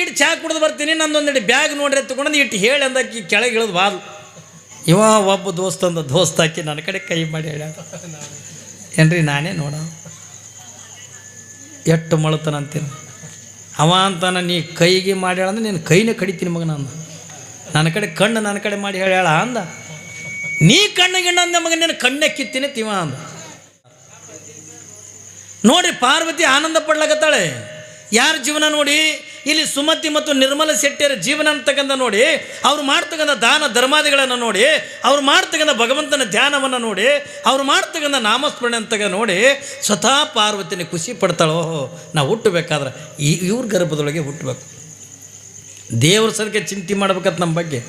ಇಟ್ಟು ಚಾ ಕುಡಿದು ಬರ್ತೀನಿ ನಂದೊಂದು ಬ್ಯಾಗ್ ನೋಡ್ರಿ ತಗೊಂಡು ಇಟ್ಟು ಹೇಳಿ ಅಂದಾಕಿ ಕೆಳಗೆ ಇಳಿದು ಬಾಲ್ ಇವ ಒಬ್ಬ ದೋಸ್ತ ಅಂದ, ದೋಸ್ತ ಹಾಕಿ ನನ್ನ ಕಡೆ ಕೈ ಮಾಡಿ ಹೇಳ ಏನ್ರಿ ನಾನೇ ನೋಡ? ಎಷ್ಟು ಮಳತನ ಅಂತೀನಿ ಅವ ಅಂತಾನ, ನೀ ಕೈಗೆ ಮಾಡಿ ಹೇಳಂದ್ರೆ ನೀನು ಕೈನೇ ಕಡಿತೀನಿ ಮಗ ನಾನು ನನ್ನ ಕಡೆ ಕಣ್ಣು ನನ್ನ ಕಡೆ ಮಾಡಿ ಹೇಳ ಅಂದ. ನೀ ಕಣ್ಣಿಗಿಣ್ಣ ಅಂದ ಮಗ ನೀನು ಕಣ್ಣೆ ಕಿತ್ತೀನಿ ತಿವ ಅಂದ. ನೋಡ್ರಿ ಪಾರ್ವತಿ ಆನಂದ ಪಡ್ಲಾಕತ್ತಾಳೆ. ಯಾರ ಜೀವನ ನೋಡಿ ಇಲ್ಲಿ ಸುಮತಿ ಮತ್ತು ನಿರ್ಮಲ ಶೆಟ್ಟಿಯರ ಜೀವನ ಅಂತಕ್ಕಂಥ ನೋಡಿ, ಅವ್ರು ಮಾಡ್ತಕ್ಕಂಥ ದಾನ ಧರ್ಮಾದಿಗಳನ್ನು ನೋಡಿ, ಅವ್ರು ಮಾಡ್ತಕ್ಕಂಥ ಭಗವಂತನ ಧ್ಯಾನವನ್ನು ನೋಡಿ, ಅವ್ರು ಮಾಡ್ತಕ್ಕಂಥ ನಾಮಸ್ಮರಣೆ ಅಂತಕ್ಕ ನೋಡಿ, ಸ್ವತಃ ಪಾರ್ವತಿನಿ ಖುಷಿ ಪಡ್ತಾಳೋ, ನಾ ಹುಟ್ಟಬೇಕಾದ್ರೆ ಈ ಇವ್ರ ಗರ್ಭದೊಳಗೆ ಹುಟ್ಟಬೇಕು. ದೇವ್ರ ಸರಿಗೆ ಚಿಂತೆ ಮಾಡ್ಬೇಕಂತ ನಮ್ಮ ಬಗ್ಗೆ.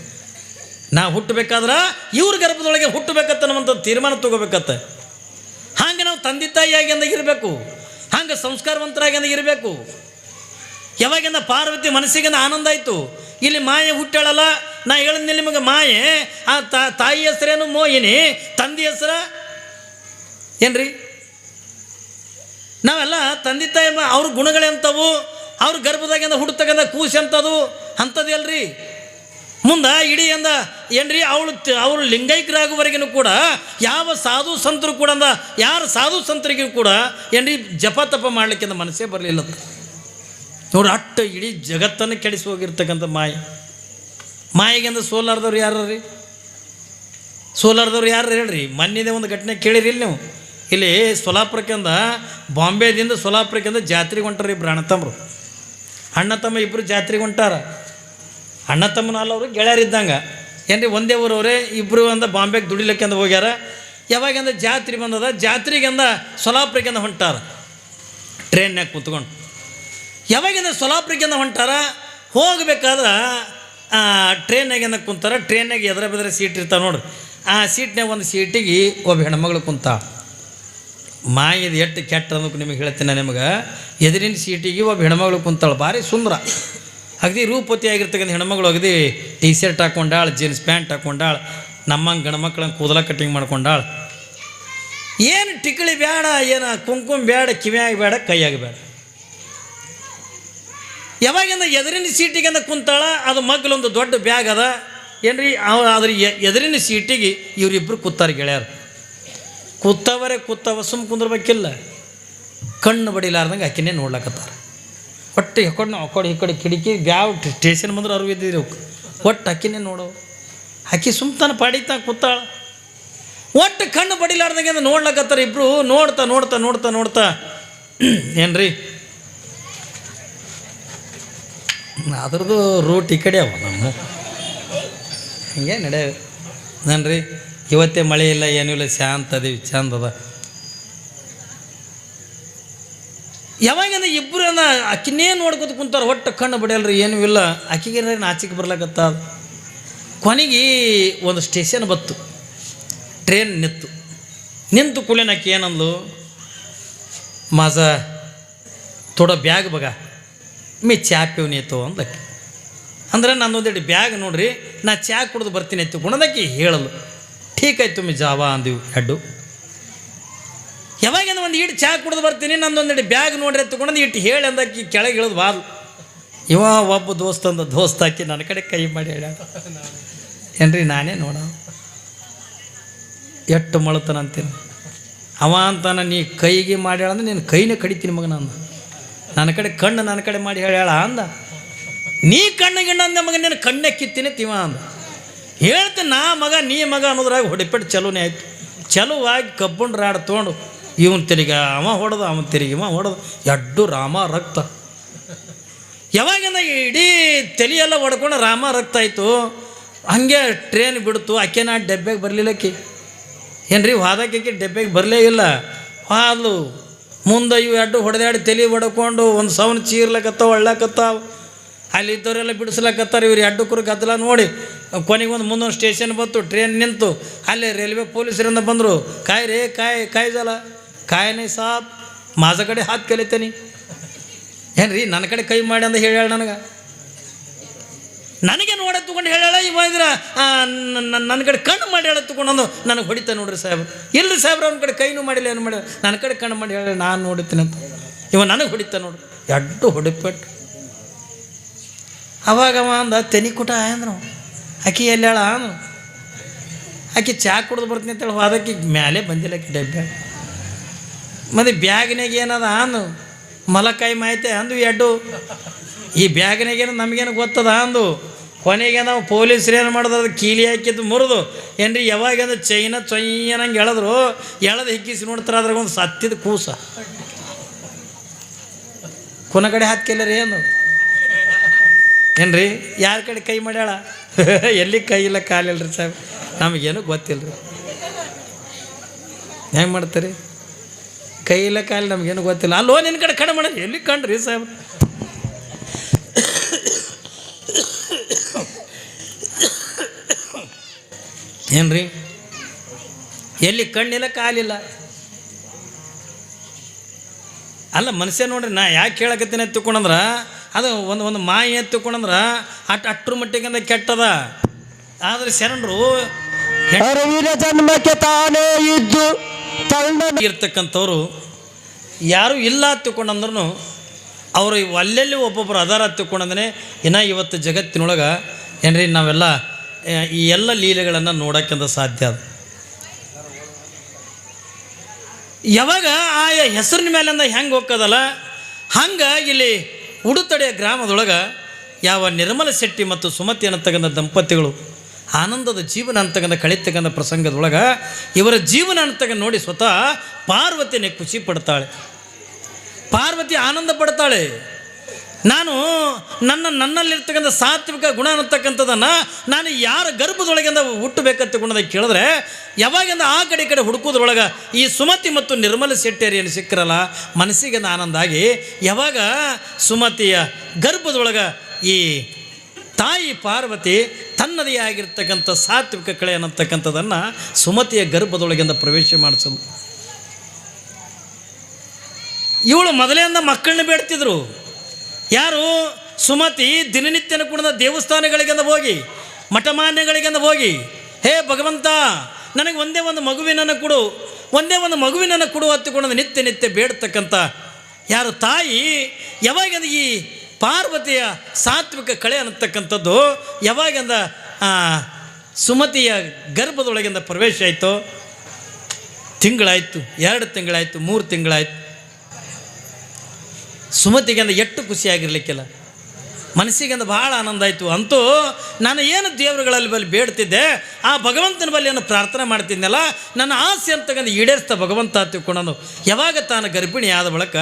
ನಾ ಹುಟ್ಟಬೇಕಾದ್ರೆ ಇವ್ರ ಗರ್ಭದೊಳಗೆ ಹುಟ್ಟಬೇಕಂತ ನಮ್ಮಂಥ ತೀರ್ಮಾನ ತೊಗೋಬೇಕತ್ತ ಹಾಗೆ ನಾವು ತಂದೆ ತಾಯಿಯಾಗಿ ಅಂದಾಗ ಇರಬೇಕು, ಹಂಗೆ ಸಂಸ್ಕಾರವಂತರಾಗಿ ಅಂದಾಗ ಇರಬೇಕು. ಯಾವಾಗಿಂದ ಪಾರ್ವತಿ ಮನಸ್ಸಿಗಿಂದ ಆನಂದ ಆಯಿತು? ಇಲ್ಲಿ ಮಾಯೆ ಹುಟ್ಟಾಳಲ್ಲ ನಾ ಹೇಳಿದ್ನಿ ನಿಮಗೆ ಮಾಯೆ? ಆ ತಾ- ತಾಯಿ ಹೆಸರೇನು ಮೋಹಿನಿ, ತಂದೆ ಹೆಸರ? ಏನ್ರಿ? ನಾವೆಲ್ಲ ತಂದೆ ತಾಯಿ ಅವ್ರ ಗುಣಗಳೆಂಥವು ಅವ್ರ ಗರ್ಭದಾಗಿಂದ ಹುಡ್ತಕ್ಕಂಥ ಕೂಸು ಅಂಥದ್ದು ಅಲ್ರಿ ಮುಂದೆ ಇಡೀ ಅಂದ ಏನ್ರಿ, ಅವಳು ಅವಳು ಲಿಂಗೈಕ್ಯರಾಗುವವರೆಗೂ ಕೂಡ, ಯಾವ ಸಾಧು ಸಂತರು ಕೂಡ ಅಂದ, ಯಾರು ಸಾಧು ಸಂತರಿಗೂ ಕೂಡ, ಏನ್ರಿ, ಜಪ ತಪ ಮಾಡಲಿಕ್ಕೆ ಮನಸ್ಸೇ ಬರಲಿಲ್ಲ ನೋಡ್ರಿ ಅಟ್ಟು ಇಡೀ ಜಗತ್ತನ್ನು ಕೆಡಿಸಿ ಹೋಗಿರ್ತಕ್ಕಂಥ ಮಾಯೆ. ಮಾಯಿಗೆಂದ ಸೋಲಾರ್ದವ್ರು ಯಾರು ರೀ ಸೋಲಾರ್ದವ್ರು ಯಾರು ಹೇಳ್ರಿ? ಮೊನ್ನೆದೇ ಒಂದು ಘಟನೆ ಕೇಳಿರಿ ಇಲ್ಲಿ ನೀವು. ಇಲ್ಲಿ ಸೊಲಾಪುರಕ್ಕಿಂದ, ಬಾಂಬೆದಿಂದ ಸೊಲಾಪುರಕ್ಕಿಂದ ಜಾತ್ರೆಗೆ ಹೊಂಟಾರ ಇಬ್ಬರು ಅಣ್ಣ ತಮ್ಮರು. ಅಣ್ಣ ತಮ್ಮ ಇಬ್ಬರು ಜಾತ್ರೆಗೆ ಹೊಂಟಾರ. ಅಣ್ಣ ತಮ್ಮನಾಲವರು ಗೆಳೆಯರಿದ್ದಂಗೆ ಏನ್ರಿ, ಒಂದೇ ಊರವರೇ ಇಬ್ಬರು ಅಂದ ಬಾಂಬೆಗೆ ದುಡಿಲಿಕ್ಕೆಂದ ಹೋಗ್ಯಾರ. ಯಾವಾಗಿಂದ ಜಾತ್ರೆ ಬಂದದ, ಜಾತ್ರೆಗೆಂದ ಸೊಲಾಪುರಕ್ಕಿಂದ ಹೊಂಟಾರ. ಟ್ರೈನ್ಯಾಗ ಕುತ್ಕೊಂಡು. ಯಾವಾಗಿಂದ ಸೊಲಾಪುರಕ್ಕಿಂದ ಹೊಂಟಾರ? ಹೋಗ್ಬೇಕಾದ್ರೆ ಟ್ರೈನಾಗಿಂದ ಕುಂತಾರ. ಟ್ರೈನಾಗೆ ಎದುರ ಬೆದ್ರ ಸೀಟ್ ಇರ್ತಾವೆ ನೋಡ್ರಿ. ಆ ಸೀಟ್ನಾಗ ಒಂದು ಸೀಟಿಗೆ ಒಬ್ಬ ಹೆಣ್ಮಗಳು ಕುಂತ. ಮಾಯಿದು ಎಷ್ಟು ಕೆಟ್ಟ ಅನ್ನೋಕೆ ನಿಮಗೆ ಹೇಳ್ತೀನಿ ನಿಮಗೆ. ಎದುರಿನ ಸೀಟಿಗೆ ಒಬ್ಬ ಹೆಣ್ಮಗಳು ಕುಂತಾಳ. ಭಾರಿ ಸುಂದರ. ಅಗದಿ ರೂಪತಿ ಆಗಿರ್ತಕ್ಕಂಥ ಹೆಣ್ಮಗಳು ಅಗದಿ ಟಿ ಶರ್ಟ್ ಹಾಕೊಂಡಾಳ, ಜೀನ್ಸ್ ಪ್ಯಾಂಟ್ ಹಾಕೊಂಡಾಳ, ನಮ್ಮಂಗೆ ಗಣಮಕ್ಳಂಗೆ ಕೂದಲ ಕಟ್ಟಿಂಗ್ ಮಾಡ್ಕೊಂಡಾಳು. ಏನು ಟಿಕಳಿ ಬೇಡ ಏನು ಕುಂಕುಮ ಬೇಡ ಕಿವಿಯಾಗಿ ಬೇಡ ಕೈಯಾಗಿ ಬೇಡ ಯಾವಾಗಿಂದ ಎದುರಿನ ಸೀಟಿಗೆಂದ ಕುಂತಾಳ? ಅದು ಮಗ್ಲೊಂದು ದೊಡ್ಡ ಬ್ಯಾಗ್ ಅದ. ಏನ್ರಿ? ಅವ ಅದ್ರ ಎದುರಿನ ಸೀಟಿಗೆ ಇವರಿಬ್ಬರು ಕೂತಾರೆ ಗೆಳೆಯರು. ಕೂತವರೇ ಕೂತವ ಸುಮ್ಮ ಕುಂದ್ರಬೇಕಿಲ್ಲ. ಕಣ್ಣು ಬಡಿಲಾರ್ದಂಗೆ ಆಕಿನೇ ನೋಡ್ಲಕತ್ತಾರ. ಒಟ್ಟು ಹೆಕೊಂಡು ಆ ಕಡೆ ಈ ಕಡೆ ಕಿಟಕಿ, ಬ್ಯಾವ್ ಸ್ಟೇಷನ್ ಬಂದ್ರೆ ಅವ್ರು ಇದ್ದಿದ್ರು ಒಟ್ಟು ಅಕ್ಕಿನೇ ನೋಡೋ. ಅಕ್ಕಿ ಸುಮ್ತಾನೆ ಪಾಡಿತಾ ಕೂತಾಳ. ಒಟ್ಟು ಕಣ್ಣು ಬಡಿಲಾರ್ದಂಗೆ ನೋಡ್ಲಕತ್ತಾರ ಇಬ್ರು. ನೋಡ್ತಾ ನೋಡ್ತಾ ನೋಡ್ತಾ ನೋಡ್ತಾ. ಏನ್ರಿ? ಅದ್ರದ್ದು ರೂಟ್ ಈ ಕಡೆ ಅವ ನಮ್ಮ. ಹಿಂಗೆ ನಡೆ ನನ್ರಿ ಇವತ್ತೇ ಮಳೆ ಇಲ್ಲ, ಏನೂ ಇಲ್ಲ, ಶಾಂತ ಅದೀವಿ ಚಂದ ಅದ. ಯಾವಾಗಿಂದ ಇಬ್ಬರು ಆಕಿನೇ ನೋಡ್ಕೊತ ಕುಂತಾರ, ಒಟ್ಟು ಕಣ್ಣು ಬಡಿಯಲ್ರಿ, ಏನೂ ಇಲ್ಲ. ಆಕಿಗೆ ನಾಚಿಕೆ ಬರ್ಲಾಕತ್ತ? ಕೊನೆಗೆ ಒಂದು ಸ್ಟೇಷನ್ ಬತ್ತು. ಟ್ರೈನ್ ನಿಂತು ನಿಂತು ಕೂಡಲೇ ಆಕೆ ಏನಂದ್ಲು? ಮಾಸ ಥೋಡ ಬ್ಯಾಗ್ ಬಗ. ಮೀ ಚಾ ಪೀವ್ನಿ ಐತೋ ಅಂದಕ್ಕೆ ಅಂದ್ರೆ ನನ್ನೊಂದೆರಡು ಬ್ಯಾಗ್ ನೋಡ್ರಿ, ನಾ ಚಾ ಕುಡಿದು ಬರ್ತೀನಿ ಅಂತ ಗುಣದಕ್ಕೆ ಹೇಳಲು ಠೀಕ್ ಆಯ್ತು ಮಿ ಜಾವ ಅಂದಿವು ಹೆಡ್ಡು ಯಾವಾಗಿಂದ ಒಂದು ಇಟ್ಟು ಚಾ ಕುಡ್ದು ಬರ್ತೀನಿ ನಂದೊಂದೆರಡು ಬ್ಯಾಗ್ ನೋಡ್ರಿ ತಗೊಂಡು ಇಟ್ಟು ಹೇಳಿ ಅಂದಕ್ಕೆ ಕೆಳಗೆ ಇಳಿದು ಬಾದು ಇವ ಒಬ್ಬ ದೋಸ್ತ ಅಂದ, ದೋಸ್ತ ಹಾಕಿ ನನ್ನ ಕಡೆ ಕೈ ಮಾಡಿ ಹೇಳ ಏನ್ರಿ ನಾನೇ ನೋಡ. ಎಟ್ಟು ಮಳತನ ಅಂತೀನಿ ಅವ ಅಂತಾನ, ನೀ ಕೈಗೆ ಮಾಡ್ಯಾಳ ಅಂದ್ರೆ ನೀನು ಕೈನೇ ಕಡಿತೀನಿ ಮಗ ನಾನು ನನ್ನ ಕಡೆ ಕಣ್ಣು ನನ್ನ ಕಡೆ ಮಾಡಿ ಹೇಳ್ಯಾಳ ಅಂದ. ನೀ ಕಣ್ಣಿಗಿಣ್ಣ ಅಂದ ಮಗ ನಿನ್ನ ಕಣ್ಣೆ ಕಿತ್ತೀನಿ ತಿವ ಅಂದ. ಹೇಳ್ತೀನಿ ನಾ ಮಗ, ನೀ ಮಗ ಅನ್ನೋದ್ರಾಗ ಹೊಡಿಪೆಟ್ಟು ಚಲೋನೇ ಆಯ್ತು. ಚಲುವಾಗಿ ಕಬ್ಬುಂಡ್ ರಾಡ್ ತೊಗೊಂಡು ಇವನ್ ತಿರುಗಿ ಅವ ಹೊಡೆದು, ಅವನ ತಿರುಗಿ ಇವ ಹೊಡೆದು. ಎಡ್ಡು ರಾಮ ರಕ್ತ. ಯಾವಾಗಿಂದ ಇಡೀ ತಲೆಯೆಲ್ಲ ಹೊಡ್ಕೊಂಡು ರಾಮ ರಕ್ತ ಆಯಿತು. ಹಂಗೆ ಟ್ರೈನ್ ಬಿಡ್ತು ಆಕೆನ ಡಬ್ಬೆಗೆ ಬರಲಿಲ್ಲಕ್ಕಿ ಏನ್ರಿ ವಾದಕ್ಕೆ ಡಬ್ಬೆಗೆ ಬರಲೇ ಇಲ್ಲ. ಹಾಲು ಮುಂದೆ ಇವು ಎಡ್ಡು ಹೊಡೆದಾಡಿ ತಲೆ ಹೊಡ್ಕೊಂಡು ಒಂದು ಸೌನ್ ಚೀರ್ಲಕತ್ತಾವ ಒಳ್ಳಕತ್ತಾವ ಅಲ್ಲಿ ಇದ್ದವರೆಲ್ಲ ಬಿಡಿಸ್ಲಕತ್ತಾರ. ಇವ್ರು ಎರಡು ಕುರು ಗದ್ದಲ ನೋಡಿ ಕೊನೆಗೆ ಒಂದು ಮುಂದೊಂದು ಸ್ಟೇಷನ್ ಬಂತು, ಟ್ರೈನ್ ನಿಂತು. ಅಲ್ಲಿ ರೈಲ್ವೆ ಪೊಲೀಸರಿಂದ ಬಂದರು, ಕಾಯ್ ರೇ, ಕಾಯ್ ಕಾಯ್ ಜಲ ಸಾಬ್, ಮಾಜ ಕಡೆ ಹಾತ್ ಏನು ರೀ ನನ್ನ ಕಡೆ ಕೈ ಮಾಡಿ ಅಂತ ಹೇಳ್ಯಾಳ ನನಗೆ? ನನಗೆ ನೋಡ ತಗೊಂಡು ಹೇಳ ಇವ ಇದ್ರ ಆ, ನ- ನ- ನನ್ನ ಕಡೆ ಕಣ್ಣು ಮಾಡಿ ಹೇಳ ತಗೊಂಡು ನನಗೆ ಹೊಡಿತಾ ನೋಡ್ರಿ ಸಾಹೇಬ್ರು ಇಲ್ಲರಿ ಸಾಹೇಬ್ರ ಅವ್ನ ಕಡೆ ಕೈನೂ ಮಾಡಿಲ್ಲ ಏನು ಮಾಡಿಲ್ಲ. ನನ್ನ ಕಡೆ ಕಣ್ಣು ಮಾಡಿ ಹೇಳ ನಾನು ನೋಡುತ್ತೇನೆ ಅಂತ. ಇವ ನನಗೆ ಹೊಡಿತಾ ನೋಡ್ರಿ. ಎಡ್ಡು ಹೊಡಿಪಟ್ ಅವಾಗ ಅವ ಅಂದ ತೆನಿ ಕುಟ ಅಂದ್ರು. ಆಕಿ ಎಲ್ಲಾಳ ಅಂದ್ರು. ಆಕಿ ಚಾ ಕುಡ್ದು ಬರ್ತೀನಿ ಅಂತೇಳಿ ಹೋದಕ್ಕೆ ಮ್ಯಾಲೆ ಬಂದಿಲ್ಲ ಆಕೆ ಡಬ್ಬೆ. ಮತ್ತು ಬ್ಯಾಗ್ನಾಗ ಏನದ ಅಂದು ಮಲಕಾಯಿ ಮಾಹಿತಿ ಅಂದು ಎಡ್ಡು. ಈ ಬ್ಯಾಗ್ನಾಗೇನು ನಮಗೇನು ಗೊತ್ತದ ಅಂದು ಕೊನೆಗೆ ನಾವು ಪೊಲೀಸರು ಏನು ಮಾಡಿದ್ರು? ಅದು ಕೀಲಿ ಹಾಕಿದ್ದು ಮುರಿದು. ಏನ್ರಿ, ಯಾವಾಗ ಅಂದ್ರೆ ಚೈನ ಚೊಯ್ಯನಂಗೆ ಎಳೆದ್ರು. ಎಳೆದು ಹಿಕ್ಕಿಸಿ ನೋಡ್ತಾರೆ ಅದ್ರಾಗ ಒಂದು ಸತ್ತಿದ ಕೂಸ. ಕೊನ ಕಡೆ ಹಾಕಿಲ್ಲ ರೀ ಏನು? ಏನ್ರಿ, ಯಾರ ಕಡೆ ಕೈ ಮಾಡ್ಯಾಳ? ಎಲ್ಲಿ ಕೈ ಇಲ್ಲ ಕಾಲಿಲ್ರಿ ಸಾಹೇಬ್. ನಮಗೇನು ಗೊತ್ತಿಲ್ಲ ರೀ ಹೆಂಗೆ ಮಾಡ್ತೀರಿ? ಕೈ ಇಲ್ಲ ಕಾಲಿಲ್ಲ ನಮಗೇನು ಗೊತ್ತಿಲ್ಲ. ಅಲ್ಲೋ ನಿನ್ನ ಕಡೆ ಕಡೆ ಮಾಡೋದು ಎಲ್ಲಿ ಕಂಡ್ರಿ ಸಾಹೇಬ್? ಏನ್ರಿ? ಎಲ್ಲಿ ಕಣ್ಣಿಲ್ಲ ಕಾಲಿಲ್ಲ? ಅಲ್ಲ ಮನುಷ್ಯ ನೋಡ್ರಿ ನಾ ಯಾಕೆ ಕೇಳಕತ್ತೀನಿ ಅಂತ ತಿಳ್ಕೊಂಡಂದ್ರೆ ಅದು ಒಂದು ಒಂದು ಮಾಯಿ ಅಂತ ತಿಳ್ಕೊಂಡಂದ್ರೆ ಅಟ್ ಅಟ್ರ ಮಟ್ಟಿಗೆ ಕೆಟ್ಟದ. ಆದ್ರೆ ಶರಣರು ಅರಿವಿನ ಜನ್ಮಕ್ಕೆ ತಾನೇ ಇದ್ದು ಇರ್ತಕ್ಕಂಥವ್ರು ಯಾರು ಇಲ್ಲ ತಿಳ್ಕೊಂಡಂದ್ರೂ ಅವರು ಅಲ್ಲೆಲ್ಲಿ ಒಬ್ಬೊಬ್ಬರು ಅದಾರ ತಿಳ್ಕೊಂಡಂದ್ರೆ ಇನ್ನು ಇವತ್ತು ಜಗತ್ತಿನೊಳಗೆ ಏನ್ರಿ ನಾವೆಲ್ಲ ಈ ಎಲ್ಲ ಲೀಲೆಗಳನ್ನು ನೋಡೋಕ್ಕಿಂತ ಸಾಧ್ಯ ಅದು. ಯಾವಾಗ ಆಯಾ ಹೆಸರಿನ ಮೇಲಿಂದ ಹೆಂಗೆ ಹೋಗ್ತದಲ್ಲ, ಹಂಗೆ ಇಲ್ಲಿ ಉಡುತಡೆಯ ಗ್ರಾಮದೊಳಗೆ ಯಾವ ನಿರ್ಮಲ ಶೆಟ್ಟಿ ಮತ್ತು ಸುಮತಿ ಅನ್ನತಕ್ಕಂಥ ದಂಪತಿಗಳು ಆನಂದದ ಜೀವನ ಅಂತಕ್ಕಂಥ ಕಳಿತಕ್ಕಂಥ ಪ್ರಸಂಗದೊಳಗೆ ಇವರ ಜೀವನ ಅಂತಕ್ಕಂಥ ನೋಡಿ ಸ್ವತಃ ಪಾರ್ವತಿನೇ ಖುಷಿ ಪಡ್ತಾಳೆ. ಪಾರ್ವತಿ ಆನಂದ ಪಡ್ತಾಳೆ. ನಾನು ನನ್ನ ನನ್ನಲ್ಲಿರ್ತಕ್ಕಂಥ ಸಾತ್ವಿಕ ಗುಣ ಅನ್ನತಕ್ಕಂಥದ್ದನ್ನು ನಾನು ಯಾರ ಗರ್ಭದೊಳಗಿಂದ ಹುಟ್ಟಬೇಕಂತ ಕೇಳಿದ್ರೆ, ಯಾವಾಗಿಂದ ಆ ಕಡೆ ಕಡೆ ಹುಡುಕೋದ್ರೊಳಗೆ ಈ ಸುಮತಿ ಮತ್ತು ನಿರ್ಮಲ ಶೆಟ್ಟೇರಿಯಲ್ಲಿ ಸಿಕ್ಕರಲ್ಲ, ಮನಸ್ಸಿಗೆ ಆನಂದ ಆಗಿ ಯಾವಾಗ ಸುಮತಿಯ ಗರ್ಭದೊಳಗೆ ಈ ತಾಯಿ ಪಾರ್ವತಿ ತನ್ನದೇ ಆಗಿರ್ತಕ್ಕಂಥ ಸಾತ್ವಿಕ ಕಳೆ ಅನ್ನತಕ್ಕಂಥದ್ದನ್ನು ಸುಮತಿಯ ಗರ್ಭದೊಳಗಿಂದ ಪ್ರವೇಶ ಮಾಡಿಸಲು ಇವಳು ಮೊದಲೇ ಮಕ್ಕಳನ್ನ ಬೇಡ್ತಿದ್ರು. ಯಾರು? ಸುಮತಿ ದಿನನಿತ್ಯನ ಕೂಡ ದೇವಸ್ಥಾನಗಳಿಗೆಂದು ಹೋಗಿ, ಮಠಮಾನ್ಯಗಳಿಗೆಂದ ಹೋಗಿ, ಹೇ ಭಗವಂತ, ನನಗೆ ಒಂದೇ ಒಂದು ಮಗುವಿನನ್ನು ಕೊಡು, ಒಂದೇ ಒಂದು ಮಗುವಿನನ್ನು ಕೊಡು ಹತ್ತಿಕೊಂಡು ನಿತ್ಯ ನಿತ್ಯ ಬೇಡ್ತಕ್ಕಂಥ ಯಾರು ತಾಯಿ? ಯಾವಾಗಂದ ಈ ಪಾರ್ವತಿಯ ಸಾತ್ವಿಕ ಕಳೆ ಅನ್ನತಕ್ಕಂಥದ್ದು? ಯಾವಾಗಂದ ಸುಮತಿಯ ಗರ್ಭದೊಳಗಿಂದ ಪ್ರವೇಶ ಆಯಿತು? ತಿಂಗಳಾಯಿತು, ಎರಡು ತಿಂಗಳಾಯಿತು, ಮೂರು ತಿಂಗಳಾಯಿತು. ಸುಮತಿಗೆ ಅಂದ ಎಷ್ಟು ಖುಷಿಯಾಗಿರ್ಲಿಕ್ಕಿಲ್ಲ ಮನಸ್ಸಿಗೆ ಅಂದ ಭಾಳ ಆನಂದ ಆಯಿತು. ಅಂತೂ ನಾನು ಏನು ದೇವರುಗಳಲ್ಲಿ ಬಲ್ಲಿ ಬೇಡ್ತಿದ್ದೆ, ಆ ಭಗವಂತನ ಬಲ್ಲಿ ಏನು ಪ್ರಾರ್ಥನೆ ಮಾಡ್ತಿದ್ನಲ್ಲ, ನನ್ನ ಆಸೆ ಅಂತಕ್ಕಂಥ ಈಡೇರಿಸ್ತಾ ಭಗವಂತ ತಿಳ್ಕೊಂಡು ಯಾವಾಗ ತಾನು ಗರ್ಭಿಣಿ ಆದ ಬಳಕ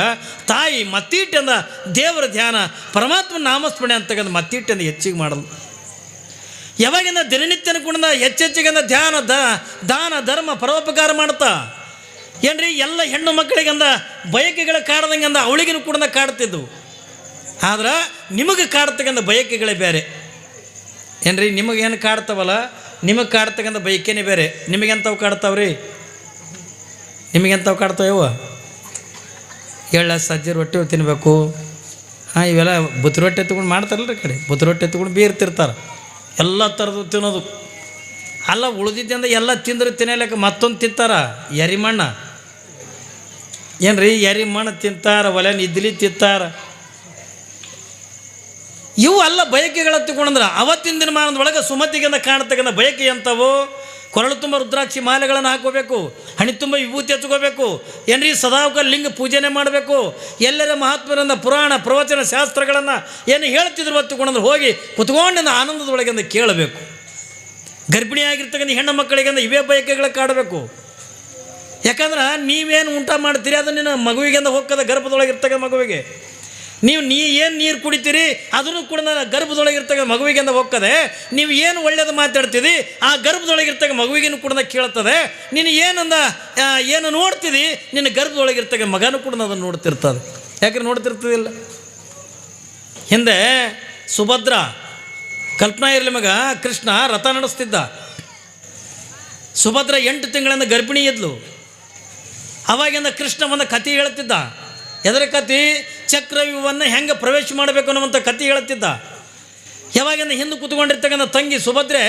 ತಾಯಿ ಮತ್ತೀಟಂದ ದೇವರ ಧ್ಯಾನ ಪರಮಾತ್ಮ ನಾಮಸ್ಮರಣೆ ಅಂತಕ್ಕಂಥ ಮತ್ತೀಟಂದ ಹೆಚ್ಚಿಗೆ ಮಾಡಲು. ಯಾವಾಗಿಂದ ದಿನನಿತ್ಯನ ಕುಣದ ಹೆಚ್ಚೆಚ್ಚಿಗಿಂದ ಧ್ಯಾನ ದಾನ, ಧರ್ಮ, ಪರೋಪಕಾರ ಮಾಡ್ತಾ. ಏನ್ರಿ, ಎಲ್ಲ ಹೆಣ್ಣು ಮಕ್ಕಳಿಗಂದ ಬಯಕೆಗಳ ಕಾಡ್ದಂಗೆ ಅಂದ ಅವಳಿಗೂ ಕೂಡ ಕಾಡ್ತಿದ್ದವು ಆದ್ರೆ, ನಿಮಗೆ ಕಾಡ್ತಕ್ಕಂಥ ಬಯಕೆಗಳೇ ಬೇರೆ. ಏನ್ರಿ ನಿಮಗೇನು ಕಾಡ್ತಾವಲ್ಲ, ನಿಮಗೆ ಕಾಡ್ತಕ್ಕಂಥ ಬಯಕೆನೇ ಬೇರೆ. ನಿಮಗೆಂಥವು ಕಾಡ್ತಾವ್ರಿ? ನಿಮಗೆಂಥವು ಕಾಡ್ತಾವ ಎಳ್ಳ ಸಜ್ಜೆ ರೊಟ್ಟಿ ತಿನ್ನಬೇಕು ಹಾಂ, ಇವೆಲ್ಲ ಬುತ್ತಿ ರೊಟ್ಟಿ ಎತ್ಕೊಂಡು ಮಾಡ್ತಾರಲ್ರಿ ಕಡೆ. ಬುತ್ತಿ ರೊಟ್ಟಿ ಎತ್ಕೊಂಡು ಬೀರ್ತಿರ್ತಾರೆ ಎಲ್ಲ ಥರದ್ದು ತಿನ್ನೋದು. ಅಲ್ಲ, ಉಳಿದಿದ್ದಿಂದ ಎಲ್ಲ ತಿಂದ್ರೆ ತಿನ್ನಲಿಕ್ಕೆ ಮತ್ತೊಂದು ತಿಂತಾರ? ಎರಿಮಣ್ಣ ಏನ್ರಿ? ಎರಿಮಣ್ಣು ತಿಂತಾರ ಒಲೆನ ಇದ್ಲಿ ತಿಂತಾರ? ಇವು ಅಲ್ಲ ಬಯಕೆಗಳ ತಿಳ್ಕೊಂಡ್ರ ಅವತ್ತಿನ ದಿನಮಾನದ ಒಳಗೆ ಸುಮತಿಗಿಂದ ಕಾಣತಕ್ಕಂಥ ಬಯಕೆ ಎಂಥವು? ಕೊರಳು ತುಂಬ ರುದ್ರಾಕ್ಷಿ ಮಾಲೆಗಳನ್ನು ಹಾಕೋಬೇಕು ಹಣಿ ತುಂಬ ವಿಭೂತಿ ಹಚ್ಕೋಬೇಕು, ಏನ್ರಿ ಸದಾವಕ ಲಿಂಗ ಪೂಜೆನೆ ಮಾಡಬೇಕು? ಎಲ್ಲರ ಮಹಾತ್ಮರನ್ನ ಪುರಾಣ, ಪ್ರವಚನ ಶಾಸ್ತ್ರಗಳನ್ನು ಏನು ಹೇಳ್ತಿದ್ರು ಹೊತ್ತುಕೊಂಡ್ರೆ, ಹೋಗಿ ಕುತ್ಕೊಂಡಿಂದ ಆನಂದದೊಳಗಿಂದ ಕೇಳಬೇಕು. ಗರ್ಭಿಣಿಯಾಗಿರ್ತಕ್ಕಂಥ ಹೆಣ್ಣು ಮಕ್ಕಳಿಗಿಂದ ಇವೇ ಬಯಕೆಗಳ ಕಾಡಬೇಕು. ಯಾಕಂದ್ರೆ ನೀವೇನು ಊಟ ಮಾಡ್ತೀರಿ? ಅದು ನಿನ್ನ ಮಗುವಿಗೆಂದ ಹೋಗ್ತದೆ ಗರ್ಭದೊಳಗಿರ್ತಕ್ಕ ಮಗುವಿಗೆ. ನೀವು ನೀ ಏನು ನೀರು ಕುಡಿತೀರಿ? ಅದನ್ನು ಕೂಡ ನನ್ನ ಗರ್ಭದೊಳಗಿರ್ತಕ್ಕ ಮಗುವಿಗೆಂದ ಹೋಗ್ತದೆ. ನೀವು ಏನು ಒಳ್ಳೇದು ಮಾತಾಡ್ತೀರಿ? ಆ ಗರ್ಭದೊಳಗೆ ಇರ್ತಕ್ಕ ಮಗುವಿಗೂ ಕೂಡ ಕೇಳ್ತದೆ. ನೀನು ಏನಂದ ಏನು ನೋಡ್ತೀರಿ? ನಿನ್ನ ಗರ್ಭದೊಳಗೆ ಇರ್ತಕ್ಕ ಮಗನೂ ಕೂಡ ಅದನ್ನು ನೋಡ್ತಿರ್ತದೆ ಯಾಕೆ ನೋಡ್ತಿರ್ತದಿಲ್ಲ? ಹಿಂದೆ ಸುಭದ್ರ, ಕಲ್ಪನಾ ಇರಲಿ ಮಗ, ಕೃಷ್ಣ ರಥ ನಡೆಸ್ತಿದ್ದ. ಸುಭದ್ರ ಎಂಟು ತಿಂಗಳಿಂದ ಗರ್ಭಿಣಿ ಇದ್ಲು. ಅವಾಗಿಂದ ಕೃಷ್ಣ ಒಂದು ಕತೆ ಹೇಳ್ತಿದ್ದ ಎದರ ಕತೆ ಚಕ್ರವ್ಯೂಹವನ್ನು ಹೆಂಗೆ ಪ್ರವೇಶ ಮಾಡಬೇಕು ಅನ್ನುವಂಥ ಕತೆ ಹೇಳ್ತಿದ್ದ ಯಾವಾಗಿಂದ ಹಿಂದೆ ಕೂತ್ಕೊಂಡಿರ್ತಕ್ಕಂಥ ತಂಗಿ ಸುಭದ್ರೆ,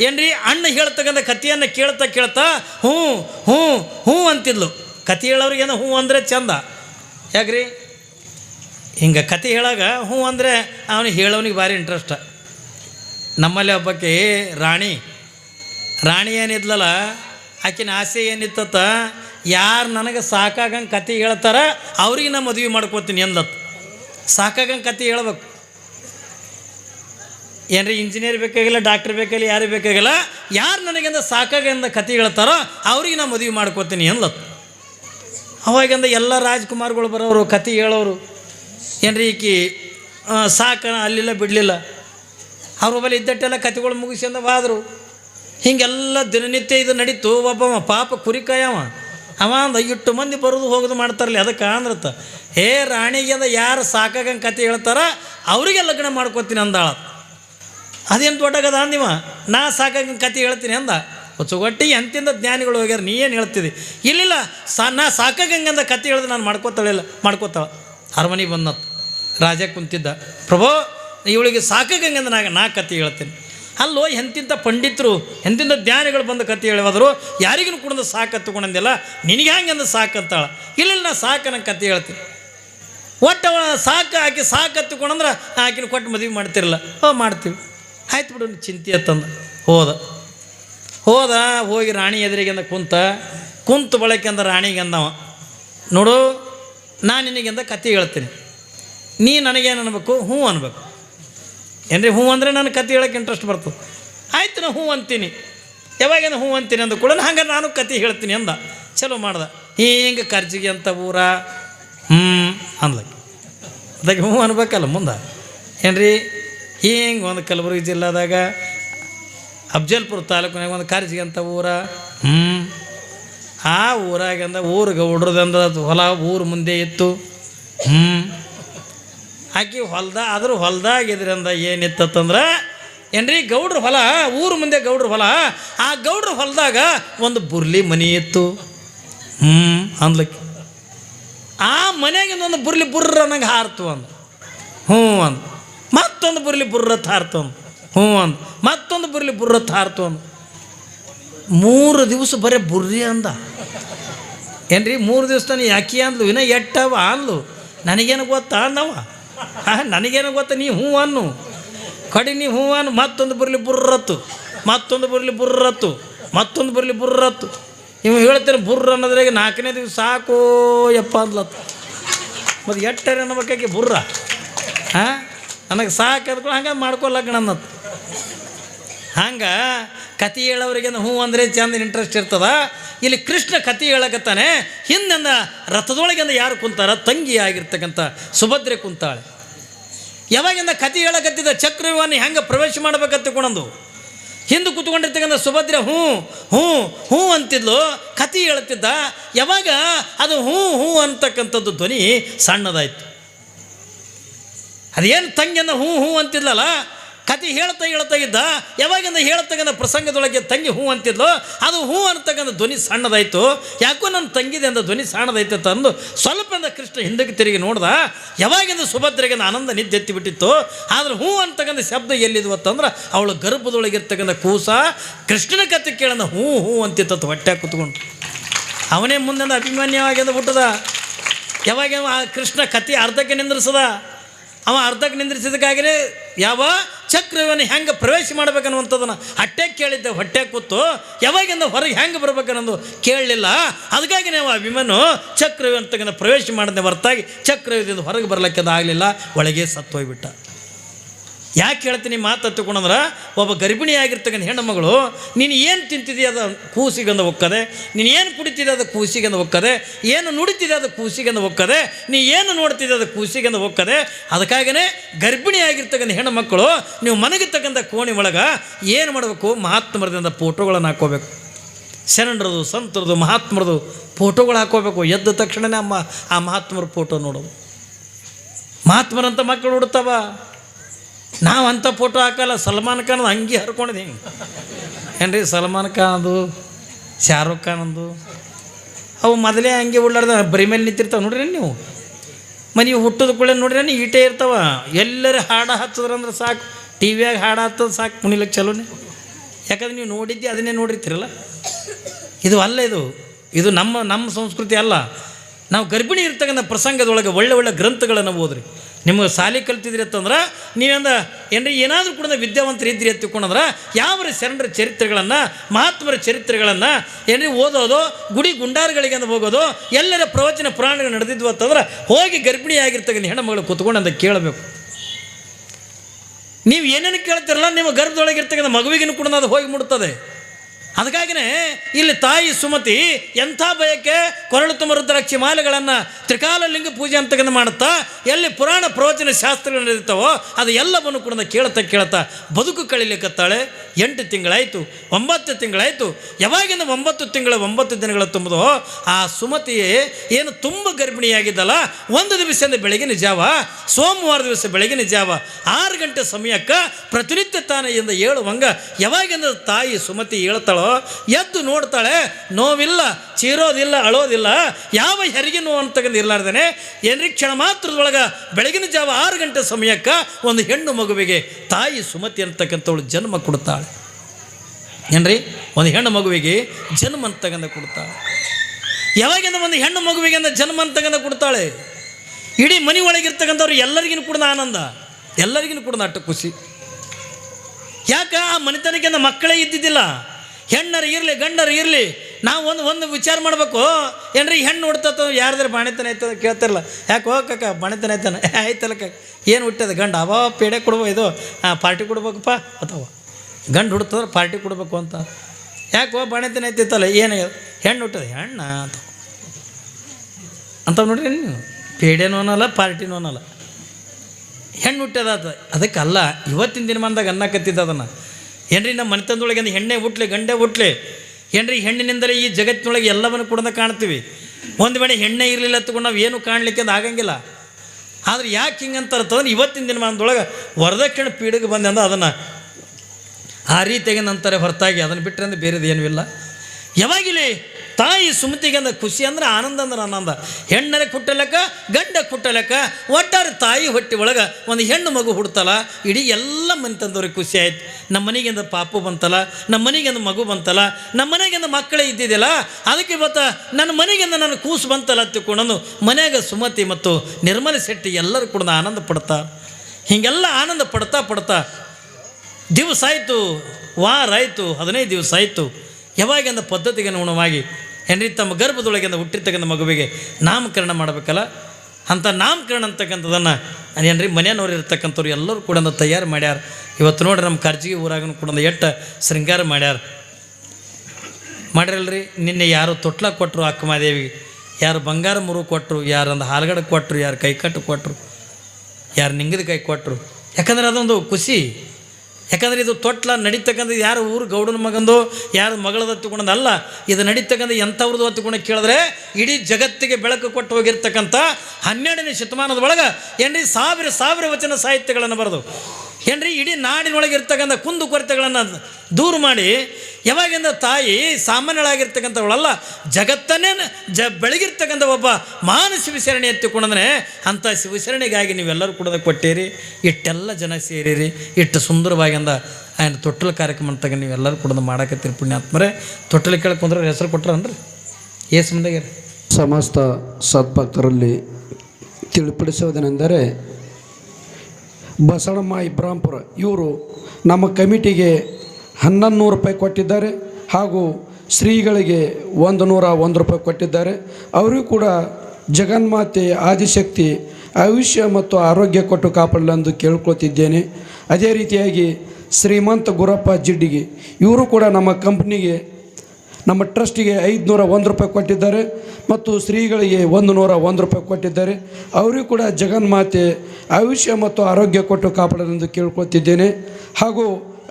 ಏನ್ರಿ, ಅಣ್ಣ ಹೇಳ್ತಕ್ಕಂಥ ಕಥೆಯನ್ನು ಕೇಳ್ತಾ ಕೇಳ್ತಾ ಹ್ಞೂ ಹ್ಞೂ ಹ್ಞೂ ಅಂತಿದ್ಲು. ಕತೆ ಹೇಳೋರಿಗೇನೋ ಹ್ಞೂ ಅಂದರೆ ಚಂದ. ಯಾಕ್ರಿ? ಹಿಂಗೆ ಕತೆ ಹೇಳಾಗ ಹ್ಞೂ ಅಂದರೆ ಅವನಿಗೆ ಹೇಳೋನಿಗೆ ಭಾರಿ ಇಂಟ್ರೆಸ್ಟ ನಮ್ಮಲ್ಲಿ ಒಬ್ಬಕ್ಕೆ ರಾಣಿ ರಾಣಿ ಏನಿದ್ಲಲ್ಲ, ಆಕಿನ ಆಸೆ ಏನಿತ್ತತ್ತ ಯಾರು ನನಗೆ ಸಾಕಾಗಂಗೆ ಕತೆ ಹೇಳ್ತಾರ, ಅವ್ರಿಗೆ ನಾ ಮದುವೆ ಮಾಡ್ಕೋತೀನಿ ಎಂದತ್ತು ಸಾಕಾಗಂಗೆ ಕತೆ ಹೇಳ್ಬೇಕು. ಏನ್ರಿ ಇಂಜಿನಿಯರ್ ಬೇಕಾಗಿಲ್ಲ ಡಾಕ್ಟರ್ ಬೇಕಾಗಿಲ್ಲ ಯಾರು ಬೇಕಾಗಿಲ್ಲ, ಯಾರು ನನಗಿಂದ ಸಾಕಾಗಂದ ಕತೆ ಹೇಳ್ತಾರೋ, ಅವ್ರಿಗೆ ನಾ ಮದುವೆ ಮಾಡ್ಕೋತೀನಿ ಎಂದತ್ತು ಅವಾಗಿಂದ ಎಲ್ಲ ರಾಜ್ಕುಮಾರ್ಗಳು ಬರೋರು, ಕತೆ ಹೇಳೋರು. ಏನ್ರಿ ಈಕಿ ಸಾಕ ಅಲ್ಲಿಲ್ಲ, ಬಿಡಲಿಲ್ಲ. ಅವ್ರ ಬಳಿ ಇದ್ದಟ್ಟೆಲ್ಲ ಕತೆಗಳು ಮುಗಿಸ್ಕೊಂಡ ಬಾದರು ಹೀಗೆಲ್ಲ ದಿನನಿತ್ಯ ಇದು ನಡೀತು ಒಬ್ಬವ ಪಾಪ ಕುರಿಕಾಯವ. ಅವ ಅಂದ ಇಟ್ಟು ಮಂದಿ ಬರೋದು ಹೋಗೋದು ಮಾಡ್ತಾರಲ್ಲ ಅದಕ್ಕೆ ಅಂದ್ರತ ಹೇ ರಾಣಿಗೆ ಅಂದ ಯಾರು ಸಾಕಾಗಂಗೆ ಕತೆ ಹೇಳ್ತಾರ ಅವರಿಗೆ ಲಗ್ನ ಮಾಡ್ಕೋತೀನಿ ಅಂದಾಳ. ಅದೇನು ದೊಡ್ಡಗದ ಅಂದಿವ? ನಾ ಸಾಕಾಗಂಗೆ ಕತೆ ಹೇಳ್ತೀನಿ ಅಂದ. ಹೊಚ್ಚುಗಟ್ಟಿ ಎಂತಿಂದ ಜ್ಞಾನಿಗಳು ಹೋಗ್ಯಾರ, ನೀ ಏನು ಹೇಳ್ತಿದ್ದಿ ಇಲ್ಲಿಲ್ಲ, ಸಾ, ನಾ ಸಾಕಾಗಂಗೆ ಅಂದ ಕತೆ ಹೇಳಿದ್ರೆ ನಾನು ಮಾಡ್ಕೋತಾಳಿಲ್ಲ ಮಾಡ್ಕೋತಾಳ. ಅರಮನೆಗೆ ಬಂದತ್ತು ರಾಜ ಕುಂತಿದ್ದ, ಪ್ರಭೋ, ಇವಳಿಗೆ ಸಾಕಾಗಂಗೆ ಅಂದ ನಾ ನಾ ಕತೆ ಹೇಳ್ತೀನಿ. ಅಲ್ಲೋ ಎಂತಿಂಥ ಪಂಡಿತರು ಎಂತಿಂಥ ಜ್ಞಾನಿಗಳು ಬಂದು ಕತೆ ಹೇಳುವಾದರು ಯಾರಿಗೂ ಕೂಡ ಸಾಕು ತಗೊಂಡಂದಿಲ್ಲ. ನಿನಗೆ ಹಂಗೆ ಅಂದ ಸಾಕು ಅಂತಾಳ. ಇಲ್ಲ ನಾ ಸಾಕು ನಂಗೆ ಕತೆ ಹೇಳ್ತೀನಿ. ಒಟ್ಟು ಅವಳ ಸಾಕು, ಆಕೆ ತಗೊಂಡಂದ್ರೆ ಆಕಿನ ಕೊಟ್ಟು ಮದುವೆ ಮಾಡ್ತಿರಲ್ಲ. ಹೋ ಮಾಡ್ತೀವಿ. ಆಯ್ತು ಬಿಡು ಚಿಂತೆ ಅತ್ತಂದ ಹೋದ. ಹೋದ, ಹೋಗಿ ರಾಣಿ ಎದುರಿಗೆಂದ ಕುಂತ. ಕುಂತು ಬಳಕೆ ಅಂದ ರಾಣಿಗೆ ಅಂದವ, ನೋಡು ನಾನು ನಿನಗೆಂದ ಕತೆ ಹೇಳ್ತೀನಿ. ನೀ ನನಗೇನು ಅನ್ಬೇಕು? ಹ್ಞೂ ಅನ್ಬೇಕು. ಏನ್ರಿ ಹ್ಞೂ ಅಂದರೆ ನನ್ನ ಕತೆ ಹೇಳೋಕ್ಕೆ ಇಂಟ್ರೆಸ್ಟ್ ಬರ್ತದೆ. ಆಯ್ತು ನಾನು ಹ್ಞೂ ಅಂತೀನಿ. ಯಾವಾಗಿಂದ ಹ್ಞೂ ಅಂತೀನಿ ಅಂದ ಕೂಡ ಹಂಗೆ ನಾನು ಕತೆ ಹೇಳ್ತೀನಿ ಅಂದ. ಚಲೋ ಮಾಡ್ದ. ಹಿಂಗೆ ಖರ್ಚಿಗೆ ಅಂತ ಊರ. ಹ್ಞೂ ಅಂದ್ಲಕ್ಕೆ ಅದಕ್ಕೆ ಹ್ಞೂ ಅನ್ಬೇಕಲ್ಲ ಮುಂದೆ. ಏನ್ರಿ? ಹಿಂಗೆ ಒಂದು ಕಲಬುರಗಿ ಜಿಲ್ಲಾದಾಗ ಅಫ್ಜಲ್ಪುರ ತಾಲೂಕಿನಾಗ ಒಂದು ಖರ್ಚಿಗೆ ಅಂತ ಊರ. ಹ್ಞೂ ಆ ಊರಾಗಂದ ಊರು ಅದು ಹೊಲ ಊರು ಮುಂದೆ ಇತ್ತು. ಹ್ಞೂ ಆಕಿ ಹೊಲ್ದ, ಆದರೂ ಹೊಲ್ದಾಗ ಇದ್ರಿಂದ ಏನಿತ್ತಂದ್ರೆ ಏನ್ರಿ ಗೌಡ್ರ ಹೊಲ, ಊರು ಮುಂದೆ ಗೌಡ್ರ ಹೊಲ, ಆ ಗೌಡ್ರ ಹೊಲದಾಗ ಒಂದು ಬುರ್ಲಿ ಮನಿ ಇತ್ತು. ಹ್ಞೂ ಅಂದ್ಲಕ್ಕೆ. ಆ ಮನೆಗಿಂದ ಒಂದು ಬುರ್ಲಿ ಬುರ್ರ ಅನ್ನಂಗೆ ಹಾರ್ತು ಅಂದ. ಹ್ಞೂ ಅಂದ. ಮತ್ತೊಂದು ಬುರ್ಲಿ ಬುರ್ರತ್ ಹಾರ್ತು ಅಂದ. ಹ್ಞೂ ಅಂದ. ಮತ್ತೊಂದು ಬುರ್ಲಿ ಬುರ್ರತ್ ಹಾರ್ತು ಅಂದ. ಮೂರು ದಿವಸ ಬರೀ ಬುರ್ರಿ ಅಂದ. ಏನ್ರಿ ಮೂರು ದಿವಸ ತಾನೆ ಯಾಕೆ ಅಂದ್ಲು? ಇನ್ನ ಎಟ್ಟವ ಅಂದ್ಲು? ನನಗೇನು ಗೊತ್ತಾ ಅಂದವ? ನನಗೇನು ಗೊತ್ತ, ನೀ ಹ್ಞೂ ಅನ್ನು ಕಡಿ, ನೀ ಹ್ಞೂ ಅನ್ನು ಮತ್ತೊಂದು ಬರಲಿ ಬುರ್ರತ್ತು. ಮತ್ತೊಂದು ಬರಲಿ ಬುರ್ರತ್ತು. ಮತ್ತೊಂದು ಬರಲಿ ಬುರ್ರತ್ತು. ನೀವು ಹೇಳ್ತೇನೆ ಬುರ್ರ ಅನ್ನೋದ್ರಾಗೆ ನಾಲ್ಕನೇ ದಿವಸ ಸಾಕು ಯಪ್ಪ ಅಂದ್ಲತ್ತು. ಮತ್ತು ಎಟ್ಟರೆ ಅನ್ನಬೇಕಾಗಿ ಬುರ್ರ. ಹಾಂ, ನನಗೆ ಸಾಕು ಅದಕ್ಕೆ ಹಂಗೆ ಮಾಡ್ಕೊಲ್ಲಕ್ಕ ಅನ್ನತ್ತು. ಹಂಗೆ ಕತೆ ಹೇಳೋರಿಗೆ ಹ್ಞೂ ಅಂದರೆ ಚಂದ ಇಂಟ್ರೆಸ್ಟ್ ಇರ್ತದ. ಇಲ್ಲಿ ಕೃಷ್ಣ ಕತೆ ಹೇಳಕತ್ತಾನೆ. ಹಿಂದಿಂದ ರಥದೊಳಗಿಂದ ಯಾರು ಕುಂತಾರ? ತಂಗಿ ಆಗಿರ್ತಕ್ಕಂಥ ಸುಭದ್ರೆ ಕುಂತಾಳೆ. ಯಾವಾಗಿಂದ ಕತೆ ಹೇಳಕತ್ತಿದ್ದ ಚಕ್ರವ್ಯೂಹನ ಹೆಂಗೆ ಪ್ರವೇಶ ಮಾಡ್ಬೇಕಂತ ಕೊಣಂದು ಹಿಂದೆ ಕೂತ್ಕೊಂಡಿರ್ತಕ್ಕಂಥ ಸುಭದ್ರೆ ಹ್ಞೂ ಹ್ಞೂ ಹ್ಞೂ ಅಂತಿದ್ಲು. ಕತೆ ಹೇಳ್ತಿದ್ದ ಯಾವಾಗ ಅದು ಹ್ಞೂ ಹ್ಞೂ ಅಂತಕ್ಕಂಥದ್ದು ಧ್ವನಿ ಸಣ್ಣದಾಯಿತು. ಅದೇನು ತಂಗಿಯನ್ನು ಹ್ಞೂ ಹ್ಞೂ ಅಂತಿದ್ಲಲ್ಲ ಕತೆ ಹೇಳ್ತಾ ಹೇಳ್ತಾ ಇದ್ದ, ಯಾವಾಗಿಂದ ಹೇಳ್ತಕ್ಕಂಥ ಪ್ರಸಂಗದೊಳಗೆ ತಂಗಿ ಹೂ ಅಂತಿದ್ಲು, ಅದು ಹೂ ಅಂತಕ್ಕಂಥ ಧ್ವನಿ ಸಣ್ಣದಾಯಿತು. ಯಾಕೋ ನನ್ನ ತಂಗಿದೆ ಅಂತ ಧ್ವನಿ ಸಣ್ಣದಾಯ್ತು ತಂದು ಸ್ವಲ್ಪ ಅಂದ ಕೃಷ್ಣ ಹಿಂದಕ್ಕೆ ತಿರುಗಿ ನೋಡ್ದ, ಯಾವಾಗಿಂದ ಸುಭದ್ರೆಗೆ ಆನಂದ ನಿದ್ದೆ ಎತ್ತಿಬಿಟ್ಟಿತ್ತು, ಆದ್ರೆ ಹೂ ಅಂತಕ್ಕಂಥ ಶಬ್ದ ಎಲ್ಲಿದ್ವು ಅಂತಂದ್ರೆ ಅವಳು ಗರ್ಭದೊಳಗಿರ್ತಕ್ಕಂಥ ಕೂಸ ಕೃಷ್ಣನ ಕತೆ ಕೇಳಿದ ಹೂ ಹೂ ಅಂತಿತ್ತು ಹೊಟ್ಟೆ ಕುತ್ಕೊಂಡು ಅವನೇ ಮುಂದೆ ಅಭಿಮಾನ್ಯವಾಗಿಂದ ಬಿಟ್ಟದ ಯಾವಾಗ ಆ ಕೃಷ್ಣ ಕತೆ ಅರ್ಧಕ್ಕೆ ನಿಂದ್ರಿಸದ? ಅವ ಅರ್ಧಕ್ಕೆ ನಿಂದ್ರಿಸಿದಕ್ಕಾಗಿಯೇ ಯಾವ ಚಕ್ರವನ್ನು ಹೆಂಗೆ ಪ್ರವೇಶ ಮಾಡ್ಬೇಕನ್ನುವಂಥದ್ದನ್ನು ಹಟ್ಟೆ ಕೇಳಿದ್ದೆ, ಹೊಟ್ಟೆ ಕೂತು, ಯಾವಾಗಿಂದ ಹೊರಗೆ ಹೆಂಗೆ ಬರ್ಬೇಕನ್ನೋದು ಕೇಳಲಿಲ್ಲ. ಅದಕ್ಕಾಗಿ ನಾವು ಅಭಿಮನ್ಯು ಚಕ್ರವ್ಯೂಹ ಪ್ರವೇಶ ಮಾಡಿದೆ ಹೊರತಾಗಿ ಚಕ್ರವ್ಯೂಹದಿಂದ ಹೊರಗೆ ಬರ್ಲಿಕ್ಕೆ ಆಗಲಿಲ್ಲ ಒಳಗೆ ಸತ್ತು ಹೋಗ್ಬಿಟ್ಟ ಯಾಕೆ ಹೇಳ್ತೀನಿ ಮಾತು ತಗೊಂಡಂದ್ರೆ ಒಬ್ಬ ಗರ್ಭಿಣಿಯಾಗಿರ್ತಕ್ಕಂಥ ಹೆಣ್ಣು ಮಗಳು ನೀನು ಏನು ತಿಂತಿದೆಯಾ ಅದು ಕೂಸಿಗಂದ ಒಕ್ಕದೆ, ನೀನು ಏನು ಕುಡಿತಿದೆ ಅದು ಕೂಸಿಗಂದ ಒಕ್ಕದೆ, ಏನು ನುಡಿತಿದೆ ಅದು ಕೂಸಿಗಂದ ಒಕ್ಕದೆ, ನೀ ಏನು ನೋಡ್ತಿದೆ ಅದು ಕೂಸಿಗಂದ ಒಕ್ಕದೆ ಅದಕ್ಕಾಗೇ ಗರ್ಭಿಣಿಯಾಗಿರ್ತಕ್ಕಂಥ ಹೆಣ್ಣು ಮಕ್ಕಳು ನೀವು ಮನಗಿರ್ತಕ್ಕಂಥ ಕೋಣೆ ಒಳಗೆ ಏನು ಮಾಡಬೇಕು? ಮಹಾತ್ಮರದಿಂದ ಫೋಟೋಗಳನ್ನು ಹಾಕೋಬೇಕು ಶರಣರದು, ಸಂತರದು, ಮಹಾತ್ಮರದು ಫೋಟೋಗಳು ಹಾಕ್ಕೋಬೇಕು. ಎದ್ದ ತಕ್ಷಣನೇ ಅಮ್ಮ ಆ ಮಹಾತ್ಮರ ಫೋಟೋ ನೋಡೋದು. ಮಹಾತ್ಮರಂತ ಮಕ್ಕಳು ನೋಡುತ್ತವ ನಾವು ಅಂಥ ಫೋಟೋ ಹಾಕಲ್ಲ, ಸಲ್ಮಾನ್ ಖಾನ್ ಅಂಗಿ ಹರ್ಕೊಂಡಿದೆ. ಹಿಂಗೆ ಏನ್ರಿ ಸಲ್ಮಾನ್ ಖಾನದು ಶಾರುಖ್ ಖಾನಂದು ಅವು ಮೊದಲೇ ಹಂಗೆ ಉಳ್ಳಾರ್ದ ಬರಿ ಮೇಲೆ ನಿಂತಿರ್ತಾವೆ ನೋಡ್ರಿ ನೀವು. ಮನೆ ಹುಟ್ಟದ ಕೂಡ ನೋಡ್ರಿ ಈಟೇ ಇರ್ತಾವ. ಎಲ್ಲರೂ ಹಾಡು ಹಚ್ಚಿದ್ರಂದ್ರೆ ಸಾಕು. ಟಿ ವಿಯಾಗ ಹಾಡು ಹತ್ತದ ಸಾಕು ಕುಣಿಲಕ್ಕೆ ಚಲೋನೆ. ಯಾಕಂದ್ರೆ ನೀವು ನೋಡಿದ್ದೆ, ಅದನ್ನೇ ನೋಡಿರ್ತೀರಲ್ಲ. ಇದು ಅಲ್ಲ ಇದು. ಇದು ನಮ್ಮ ನಮ್ಮ ಸಂಸ್ಕೃತಿ ಅಲ್ಲ. ನಾವು ಗರ್ಭಿಣಿ ಇರ್ತಕ್ಕಂಥ ಪ್ರಸಂಗದೊಳಗೆ ಒಳ್ಳೆ ಒಳ್ಳೆ ಗ್ರಂಥಗಳನ್ನು ಓದ್ರಿ. ನಿಮ್ಗೆ ಸಾಲಿ ಕಲ್ತಿದ್ರಿ ಅಂತಂದ್ರೆ ನೀವಂದ ಏನ್ರಿ, ಏನಾದರೂ ಕೂಡ ವಿದ್ಯಾವಂತರು ಇದ್ರಿ ಅಂತ ತಿಳ್ಕೊಂಡಂದ್ರೆ ಯಾವ ಶರಣರ ಚರಿತ್ರೆಗಳನ್ನು, ಮಹಾತ್ಮರ ಚರಿತ್ರೆಗಳನ್ನು, ಏನ್ರಿ ಓದೋದು, ಗುಡಿ ಗುಂಡಾರಗಳಿಗೆ ಅಂತ ಹೋಗೋದು, ಎಲ್ಲರ ಪ್ರವಚನ ಪುರಾಣಗಳು ನಡೆದಿದ್ವು ಅಂತಂದ್ರೆ, ಹೋಗಿ ಗರ್ಭಿಣಿ ಆಗಿರ್ತಕ್ಕಂಥ ಹೆಣ್ಣುಮಗಳು ಕುತ್ಕೊಂಡು ಅಂತ ಕೇಳಬೇಕು. ನೀವು ಏನೇನು ಕೇಳ್ತಿರಲ್ಲ, ನಿಮ್ಮ ಗರ್ಭದೊಳಗಿರ್ತಕ್ಕಂಥ ಮಗುವಿಗಿನ ಕೂಡ ಅದು ಹೋಗಿ ಮುಡ್ತದೆ ಅದಕ್ಕಾಗಿಯೇ ಇಲ್ಲಿ ತಾಯಿ ಸುಮತಿ ಎಂಥ ಭಯಕ್ಕೆ ಕೊರಳು ತುಂಬ ರುದ್ರಾಕ್ಷಿ ಮಾಲೆಗಳನ್ನು ತ್ರಿಕಾಲ ಲಿಂಗ ಪೂಜೆ ಅಂತಕ್ಕಂಥ ಮಾಡುತ್ತಾ, ಎಲ್ಲಿ ಪುರಾಣ ಪ್ರವಚನ ಶಾಸ್ತ್ರಗಳು ನಡೀತಾವೋ ಅದು ಎಲ್ಲವನ್ನು ಕೂಡ ಕೇಳ್ತಾ ಕೇಳ್ತಾ ಬದುಕು ಕಳಿಲಿಕ್ಕತ್ತಾಳೆ ಎಂಟು ತಿಂಗಳಾಯಿತು, ಒಂಬತ್ತು ತಿಂಗಳಾಯಿತು. ಯಾವಾಗಿಂದ ಒಂಬತ್ತು ತಿಂಗಳ ಒಂಬತ್ತು ದಿನಗಳ ತುಂಬುದೋ ಆ ಸುಮತಿಯೇ ಏನು ತುಂಬ ಗರ್ಭಿಣಿಯಾಗಿದ್ದಲ್ಲ. ಒಂದು ದಿವಸದಿಂದ ಬೆಳಗಿನ ಜಾವ, ಸೋಮವಾರ ದಿವಸ ಬೆಳಗಿನ ಜಾವ, ಆರು ಗಂಟೆ ಸಮಯಕ್ಕೆ ಪ್ರತಿನಿತ್ಯ ತಾನೆಯಿಂದ ಏಳುವಂಗ ಯಾವಾಗಿಂದ ತಾಯಿ ಸುಮತಿ ಹೇಳ್ತಾಳೋ ಎದ್ದು ನೋಡ್ತಾಳೆ, ನೋವಿಲ್ಲ, ಚೀರೋದಿಲ್ಲ, ಅಳೋದಿಲ್ಲ, ಯಾವ ಹೆರಿಗೆ ನೋವು ಅಂತಕ್ಕಂಥ ಇರ್ಲಾರ್ದೇನೆ, ಏನ್ರಿ, ಕ್ಷಣ ಮಾತ್ರದೊಳಗೆ ಬೆಳಗಿನ ಜಾವ ಆರು ಗಂಟೆ ಸಮಯಕ್ಕೆ ಒಂದು ಹೆಣ್ಣು ಮಗುವಿಗೆ ತಾಯಿ ಸುಮತಿ ಅಂತಕ್ಕಂಥವಳು ಜನ್ಮ ಕೊಡ್ತಾಳೆ. ಏನ್ರಿ, ಒಂದು ಹೆಣ್ಣು ಮಗುವಿಗೆ ಜನ್ಮ ಅಂತಕ್ಕಂಥ ಕೊಡ್ತಾಳೆ. ಯಾವಾಗಿಂದ ಒಂದು ಹೆಣ್ಣು ಮಗುವಿಗೆ ಅಂದ ಜನ್ಮ ಅಂತಕ್ಕಂಥ ಕೊಡ್ತಾಳೆ? ಇಡೀ ಮನೆ ಒಳಗಿರ್ತಕ್ಕಂಥವ್ರು ಎಲ್ಲರಿಗಿನ ಕೂಡ ಆನಂದ, ಎಲ್ಲರಿಗಿನ ಕೂಡ ನಾಟ ಖುಷಿ ಯಾಕೆ, ಆ ಮನೆತನಕ್ಕಿಂತ ಮಕ್ಕಳೇ ಇದ್ದಿದ್ದಿಲ್ಲ. ಹೆಣ್ಣರು ಇರಲಿ ಗಂಡರು ಇರಲಿ ನಾವು ಒಂದು ಒಂದು ವಿಚಾರ ಮಾಡಬೇಕು. ಏನ್ರಿ ಹೆಣ್ಣು ಹುಡ್ತತ ಯಾರ್ದಾರು ಬಾಣಿತನ ಆಯ್ತದ ಕೇಳ್ತಿರಲ್ಲ ಯಾಕೆ ಹೋಗ ಕಕ್ಕ ಬಾಣಿತನ ಐತನ ಆಯ್ತಲ್ಲ ಕಕ್ಕ ಏನು ಹುಟ್ಟದ ಗಂಡ? ಅವ ಪೇಡೆ ಕೊಡ್ಬೋ ಇದು. ಆ, ಪಾರ್ಟಿ ಕೊಡ್ಬೇಕಪ್ಪ ಅಥವಾ? ಗಂಡು ಹುಡ್ತದ್ರೆ ಪಾರ್ಟಿ ಕೊಡಬೇಕು ಅಂತ. ಯಾಕೆ ಹೋಗಿ ಬಾಣಿತನ ಐತಿತ್ತಲ್ಲ ಏನು ಹೆಣ್ಣು ಹುಟ್ಟದ? ಹೆಣ್ಣ ಅಂತ. ಅಂತ ನೋಡ್ರಿ ನೀವು. ಪೇಡೆನೂ ಅನ್ನಲ್ಲ ಪಾರ್ಟಿನೂ ಅನ್ನಲ್ಲ. ಹೆಣ್ಣು ಹುಟ್ಟದ ಅದಕ್ಕೆ ಅಲ್ಲ ಇವತ್ತಿನ ದಿನಮಾನದಾಗ ಅನ್ನಕತ್ತಿದ್ದ ಅದನ್ನು. ಏನ್ರಿ ನಮ್ಮ ಮನೆತನದೊಳಗೆ ಒಂದು ಹೆಣ್ಣೆ ಹುಟ್ಲಿ, ಗಂಡೆ ಹುಟ್ಲಿ? ಏನ್ರಿ ಹೆಣ್ಣಿನಿಂದಲೇ ಈ ಜಗತ್ತಿನೊಳಗೆ ಎಲ್ಲವನ್ನು ಕೂಡ ಕಾಣ್ತೀವಿ? ಒಂದು ವೇಳೆ ಹೆಣ್ಣೆ ಇರಲಿಲ್ಲ ತಗೊಂಡು ನಾವು ಏನು ಕಾಣಲಿಕ್ಕೆ ಅದು ಆಗಂಗಿಲ್ಲ. ಆದ್ರೆ ಯಾಕೆ ಹಿಂಗೆ ಅಂತ ಅಂತಂದ್ರೆ ಇವತ್ತಿನ ದಿನಮಾನದೊಳಗೆ ವರದಕ್ಷಿಣೆ ಪೀಡಿಗೆ ಬಂದೆ ಅಂದ್ರೆ ಅದನ್ನು ಆ ರೀತಿಯಾಗಿ ನಂತರ ಹೊರತಾಗಿ. ಅದನ್ನು ಬಿಟ್ಟರೆ ಅಂದ್ರೆ ಬೇರೆದು ಏನೂ ಇಲ್ಲ. ಯಾವಾಗಿಲಿ ತಾಯಿ ಸುಮತಿಗೆ ಅಂದ್ರೆ ಖುಷಿ ಅಂದ್ರೆ ಆನಂದ ಅಂದ್ರೆ ಆನಂದ. ಹೆಣ್ಣರ ಕುಟ್ಟಲೆಕ್ಕ, ಗಂಡ ಕುಟ್ಟಲೆಕ್ಕ, ಒಟ್ಟಾರೆ ತಾಯಿ ಹೊಟ್ಟೆ ಒಳಗೆ ಒಂದು ಹೆಣ್ಣು ಮಗು ಹುಡ್ತಲ್ಲ ಇಡೀ ಎಲ್ಲ ಮನೆ ತಂದವ್ರಿಗೆ ಖುಷಿ ಆಯ್ತು. ನಮ್ಮ ಮನೆಗಿಂದ ಪಾಪು ಬಂತಲ್ಲ ನಮ್ಮ ಮನೆಗಿಂದ ಮಗು ಬಂತಲ್ಲ ನಮ್ಮ ಮನೆಗಿಂದ ಮಕ್ಕಳೇ ಇದ್ದಿದ್ದಿಲ್ಲ. ಅದಕ್ಕೆ ಇವತ್ತು ನನ್ನ ಮನೆಗಿಂದ ನನ್ನ ಕೂಸು ಬಂತಲ್ಲ ತಿಳ್ಕೊಂಡು ಮನೆಯಾಗ ಸುಮತಿ ಮತ್ತು ನಿರ್ಮಲ ಶೆಟ್ಟಿ ಎಲ್ಲರೂ ಕೂಡ ಆನಂದ ಪಡ್ತಾ. ಹೀಗೆಲ್ಲ ಆನಂದ ಪಡ್ತಾ ಪಡ್ತಾ ದಿವಸ ಆಯಿತು, ವಾರ ಆಯಿತು, ಹದಿನೈದು ದಿವಸ ಆಯಿತು. ಯಾವಾಗಿಂದ ಪದ್ಧತಿಗೆ ಅನುಗುಣವಾಗಿ ಏನ್ರಿ ತಮ್ಮ ಗರ್ಭದೊಳಗಿಂದ ಹುಟ್ಟಿರ್ತಕ್ಕಂಥ ಮಗುವಿಗೆ ನಾಮಕರಣ ಮಾಡಬೇಕಲ್ಲ? ಅಂಥ ನಾಮಕರಣ ಅಂತಕ್ಕಂಥದ್ದನ್ನು ಏನ್ರಿ ಮನೆಯವ್ರು ಇರ್ತಕ್ಕಂಥವ್ರು ಎಲ್ಲರೂ ಕೂಡ ತಯಾರು ಮಾಡ್ಯಾರ. ಇವತ್ತು ನೋಡ್ರಿ ನಮ್ಮ ಖರ್ಜಿಗೆ ಊರಾಗ ಕೂಡ ಒಂದು ಎಟ್ಟ ಶೃಂಗಾರ ಮಾಡ್ಯಾರ. ಮಾಡಿರಲ್ರಿ ನಿನ್ನೆ ಯಾರು ತೊಟ್ಲ ಕೊಟ್ಟರು ಅಕ್ಕಮಾದೇವಿ ಯಾರು ಬಂಗಾರ ಮುರು ಕೊಟ್ಟರು ಯಾರು ಒಂದು ಹಾಲ್ಗಡೆ ಕೊಟ್ಟರು ಯಾರು ಕೈಕಟ್ಟು ಕೊಟ್ಟರು ಯಾರು ನಿಂಗದ ಕೈ ಕೊಟ್ಟರು ಯಾಕಂದ್ರೆ ಅದೊಂದು ಖುಷಿ. ಯಾಕಂದ್ರೆ ಇದು ತೊಟ್ಲ ನಡೀತಕ್ಕಂಥ ಯಾರು ಊರು ಗೌಡನ ಮಗಂದು, ಯಾರು ಮಗಳದ ಹತ್ತುಕೊಂಡದ ಅಲ್ಲ. ಇದು ನಡೀತಕ್ಕಂಥ ಎಂಥವ್ರದ್ದು ಹತ್ತುಕೊಂಡು ಕೇಳಿದ್ರೆ ಇಡೀ ಜಗತ್ತಿಗೆ ಬೆಳಕು ಕೊಟ್ಟು ಹೋಗಿರ್ತಕ್ಕಂಥ ಹನ್ನೆರಡನೇ ಶತಮಾನದ ಒಳಗೆ ಏನ್ರಿ ಸಾವಿರ ಸಾವಿರ ವಚನ ಸಾಹಿತ್ಯಗಳನ್ನು ಬರೆದು. ಏನ್ರಿ? ಇಡೀ ನಾಡಿನೊಳಗಿರ್ತಕ್ಕಂಥ ಕುಂದು ಕೊರತೆಗಳನ್ನು ದೂರ ಮಾಡಿ, ಯಾವಾಗಿಂದ ತಾಯಿ ಸಾಮಾನ್ಯಳಾಗಿರ್ತಕ್ಕಂಥವಳಲ್ಲ, ಜಗತ್ತನ್ನೇ ಜ ಬೆಳಗಿರ್ತಕ್ಕಂಥ ಒಬ್ಬ ಮಾನಸ ವಿಸರಣೆ ಎತ್ತಿಕೊಂಡಂದ್ರೆ ಅಂಥ ಶಿವಶರಣೆಗಾಗಿ ನೀವೆಲ್ಲರೂ ಕೂಡ ಕೊಟ್ಟೀರಿ ಇಟ್ಟೆಲ್ಲ ಜನ ಸೇರಿರಿ, ಇಟ್ಟು ಸುಂದರವಾಗಿಂದ ಆಯ್ನ ತೊಟ್ಟಲು ಕಾರ್ಯಕ್ರಮ ಅಂತ ನೀವೆಲ್ಲರೂ ಕೂಡ ಮಾಡಕತ್ತೀರಿ ಪುಣ್ಯಾತ್ಮರೇ. ತೊಟ್ಟಲು ಕೇಳಕ್ಕೆ ಕುಂದ್ರೆ ಹೆಸರು ಕೊಟ್ಟರನ್ರಿ ಏಸು ಮುಂದಾಗ್ಯಾರ ಸಮಸ್ತ ಸದ್ಭಕ್ತರಲ್ಲಿ ತಿಳಿಪಡಿಸೋದೇನೆಂದರೆ ಬಸವಣ್ಣ ಇಬ್ರಾಂಪುರ, ಇವರು ನಮ್ಮ ಕಮಿಟಿಗೆ ಹನ್ನೊಂದು ನೂರು ರೂಪಾಯಿ ಕೊಟ್ಟಿದ್ದಾರೆ ಹಾಗೂ ಶ್ರೀಗಳಿಗೆ ಒಂದು ನೂರ ಒಂದು ರೂಪಾಯಿ ಕೊಟ್ಟಿದ್ದಾರೆ. ಅವರಿಗೂ ಕೂಡ ಜಗನ್ಮಾತೆ ಆದಿಶಕ್ತಿ ಆಯುಷ್ಯ ಮತ್ತು ಆರೋಗ್ಯ ಕೊಟ್ಟು ಕಾಪಾಡಲೆಂದು ಕೇಳ್ಕೊತಿದ್ದೇನೆ ಅದೇ ರೀತಿಯಾಗಿ ಶ್ರೀಮಂತ ಗುರಪ್ಪ ಜಿಡ್ಡಿಗೆ, ಇವರು ಕೂಡ ನಮ್ಮ ಕಂಪ್ನಿಗೆ ನಮ್ಮ ಟ್ರಸ್ಟಿಗೆ ಐದುನೂರ ಒಂದು ರೂಪಾಯಿ ಕೊಟ್ಟಿದ್ದಾರೆ ಮತ್ತು ಶ್ರೀಗಳಿಗೆ ಒಂದು ನೂರ ಒಂದು ರೂಪಾಯಿ ಕೊಟ್ಟಿದ್ದಾರೆ. ಅವರಿಗೂ ಕೂಡ ಜಗನ್ಮಾತೆ ಆಯುಷ್ಯ ಮತ್ತು ಆರೋಗ್ಯ ಕೊಟ್ಟು ಕಾಪಾಡಲೆಂದು ಕೇಳ್ಕೊತಿದ್ದೇನೆ. ಹಾಗೂ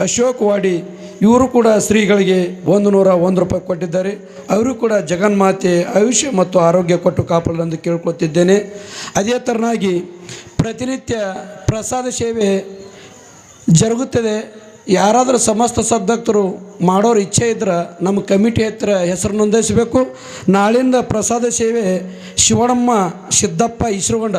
ಅಶೋಕ್ ವಾಡಿ, ಇವರು ಕೂಡ ಶ್ರೀಗಳಿಗೆ ಒಂದು ನೂರ ಒಂದು ರೂಪಾಯಿ ಕೊಟ್ಟಿದ್ದಾರೆ. ಅವರು ಕೂಡ ಜಗನ್ಮಾತೆ ಆಯುಷ್ಯ ಮತ್ತು ಆರೋಗ್ಯ ಕೊಟ್ಟು ಕಾಪಾಡಲೆಂದು ಕೇಳ್ಕೊಳ್ತಿದ್ದೇನೆ ಅದೇ ಥರನಾಗಿ ಪ್ರತಿನಿತ್ಯ ಪ್ರಸಾದ ಸೇವೆ ಜರುಗುತ್ತದೆ. ಯಾರಾದರೂ ಸಮಸ್ತ ಸದ್ದಕ್ತರು ಮಾಡೋರು ಇಚ್ಛೆ ಇದ್ರೆ ನಮ್ಮ ಕಮಿಟಿ ಹತ್ತಿರ ಹೆಸರು ನೋಂದಾಯಿಸಬೇಕು. ನಾಳಿಂದ ಪ್ರಸಾದ ಸೇವೆ ಶಿವಣಮ್ಮ, ಸಿದ್ದಪ್ಪ, ಇಸ್ರುಗೊಂಡ.